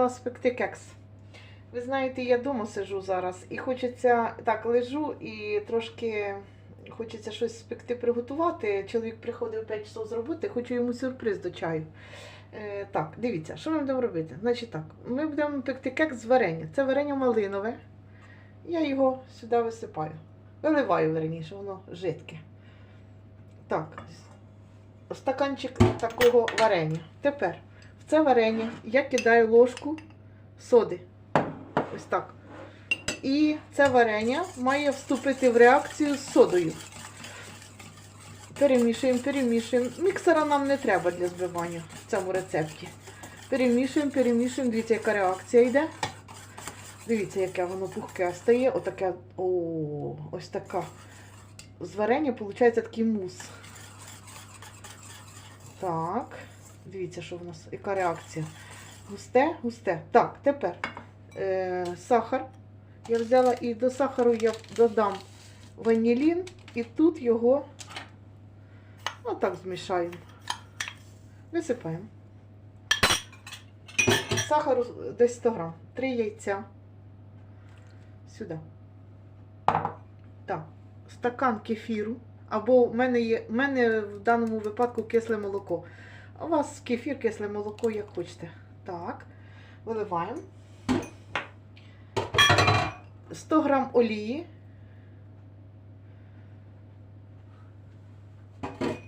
вирішила спекти кекс. Ви знаєте, я вдома сижу зараз і хочеться так лежу і трошки хочеться щось спекти приготувати. Чоловік приходив 5 часов з роботи, хочу йому сюрприз до чаю. Е, так, дивіться, що ми будемо робити? Значить так, ми будемо пекти кекс з варення. Це варення малинове. Я його сюди висипаю. Виливаю, верніше, воно жидке. Так, стаканчик такого варення. Тепер це варення я кидаю ложку соди. Ось так. І це варення має вступити в реакцію з содою. Перемішуємо, перемішуємо. Міксера нам не треба для збивання в цьому рецепті. Перемішуємо, перемішуємо. Дивіться, яка реакція йде. Дивіться, яке воно пухке стає. Отаке, о, ось така. З варення виходить такий мус. Так. Дивіться, що в нас, яка реакція. Густе, густе. Так, тепер е, сахар. Я взяла і до сахару я додам ванілін, і тут його отак змішаємо. Висипаємо. Сахару десь 100 грам. Три яйця. Сюди. Так, стакан кефіру. Або в мене є, в мене в даному випадку кисле молоко. У вас кефір, кисле молоко, як хочете. Так, виливаємо. 100 грам олії.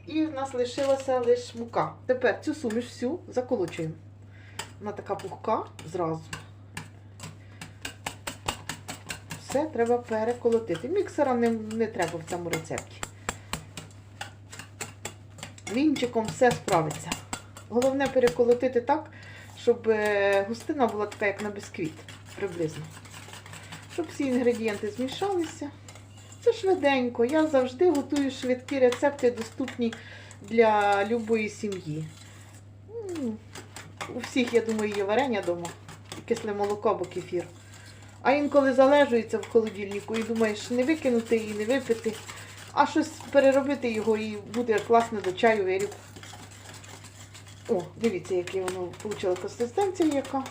І в нас лишилася лише мука. Тепер цю суміш всю заколочуємо. Вона така пухка зразу. Все треба переколотити. Міксера не, не треба в цьому рецепті. Вінчиком все справиться. Головне переколотити так, щоб е, густина була така, як на бісквіт, приблизно. Щоб всі інгредієнти змішалися. Це швиденько. Я завжди готую швидкі рецепти, доступні для любої сім'ї. У всіх, я думаю, є варення вдома, кисле молоко або кефір. А інколи залежується в холодильнику і думаєш, не викинути і не випити, а щось переробити його і буде класно до чаю виріб. О, дивіться, яке воно вийшло консистенція яка.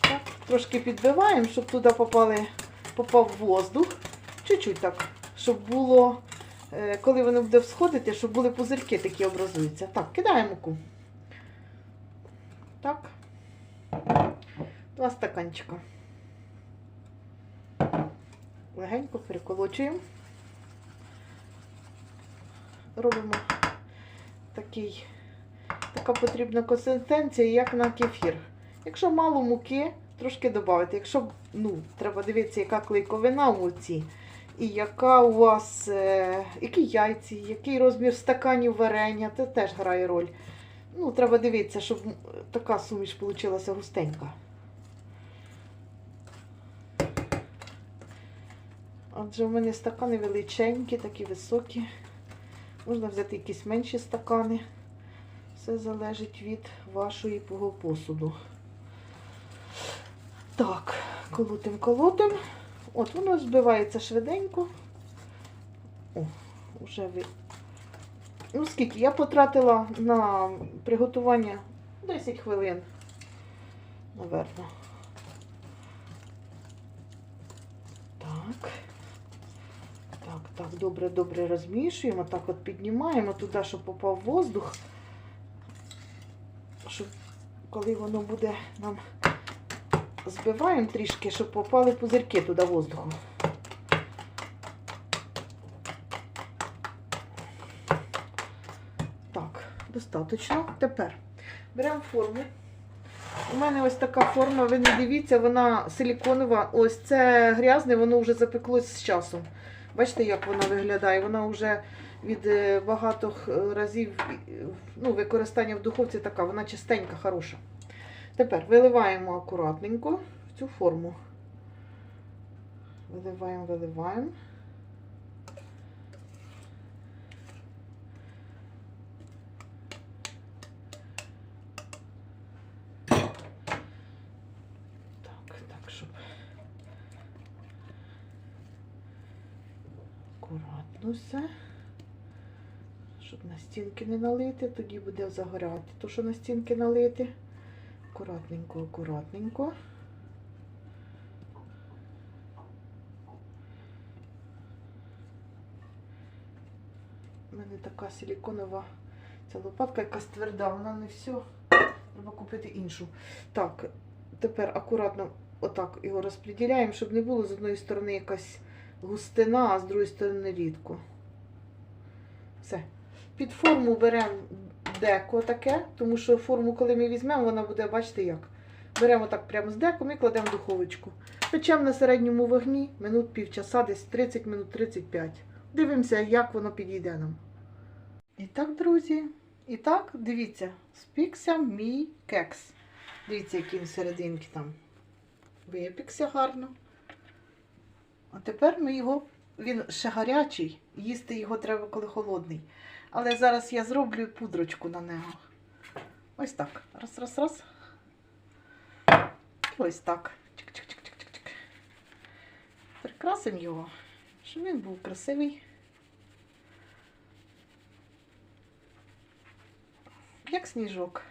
Так, трошки підбиваємо, щоб туди попали, попав воздух. Чуть-чуть так, щоб було, е, коли воно буде всходити, щоб були пузирки такі образуються. Так, кидаємо муку. Так. Два стаканчика. Легенько переколочуємо. Робимо такий, така потрібна консистенція, як на кефір. Якщо мало муки, трошки додати. Якщо ну, треба дивитися, яка клейковина у муці, і яка у вас, е, які яйці, який розмір стаканів варення, це теж грає роль. Ну, треба дивитися, щоб така суміш вийшла густенька. Адже в мене стакани величенькі, такі високі. Можна взяти якісь менші стакани. Все залежить від вашої посуду. Так, колотим, колотим. От воно збивається швиденько. О, вже ви. Ну, скільки? Я потратила на приготування 10 хвилин, наверно. Так. Так, так, добре, добре розмішуємо. Так от піднімаємо туди, щоб попав воздух. Щоб коли воно буде нам збиваємо трішки, щоб попали пузирки туди воздуху. Так, достатньо. Тепер беремо форму. У мене ось така форма, ви не дивіться, вона силіконова. Ось це грязне, воно вже запеклось з часом. Бачите, як вона виглядає? Вона вже від е, багатьох е, разів ну, використання в духовці така, вона чистенька, хороша. Тепер виливаємо акуратненько в цю форму. Виливаємо, виливаємо. Так, так, щоб акуратно все. Щоб на стінки не налити, тоді буде загоряти. То, що на стінки налити, Акуратненько, акуратненько. У мене така силіконова ця лопатка якась тверда, вона не все. Треба купити іншу. Так, тепер акуратно отак його розподіляємо, щоб не було з одної сторони якась густина, а з другої сторони рідко. Все. Під форму беремо деко таке, тому що форму, коли ми візьмемо, вона буде, бачите як. Беремо так прямо з деком і кладемо в духовочку. Печемо на середньому вогні минут півчаса, десь 30 минут 35. Дивимося, як воно підійде нам. І так, друзі, і так, дивіться, спікся мій кекс. Дивіться, який він серединки там випікся гарно. А тепер ми його, він ще гарячий, їсти його треба, коли холодний. Але зараз я зроблю пудрочку на нього. Ось так. Раз, раз, раз. І ось так. Чик-чик-чик-чик-чик. Прикрасимо його, щоб він був красивий. Як сніжок.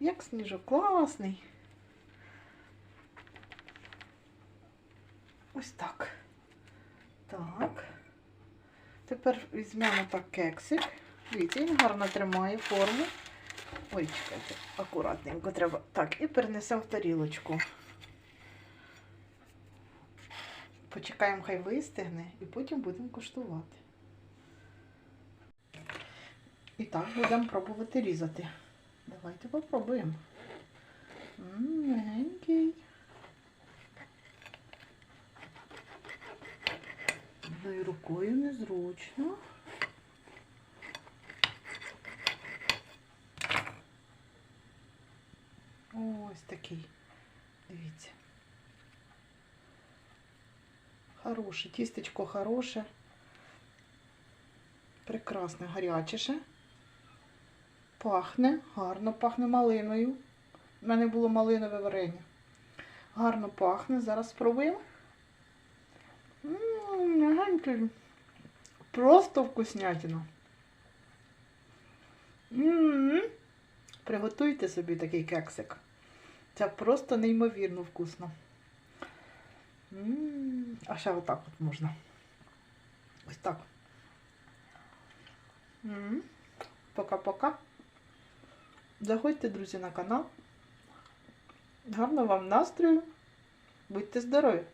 Як сніжок. Класний. Ось так. Так. Тепер візьмемо так кексик. Дивіться, він гарно тримає форму. Ой, чекайте, акуратненько треба. Так, і перенесемо в тарілочку. Почекаємо, хай вистигне, і потім будемо куштувати. І так будемо пробувати різати. Давайте попробуємо. М, Мягенький. Рукою незручно. Ось такий. Дивіться. Хороше, тістечко хороше. Прекрасне, гаряче. Пахне, гарно пахне малиною. У мене було малинове варення. Гарно пахне. Зараз спробуємо. Ммм. Просто вкуснятина. Приготуйте собі такий кексик. Це просто неймовірно вкусно. А ще отак от можна. Ось так. Пока-пока. Заходьте, друзі, на канал. Гарного вам настрою. Будьте здорові!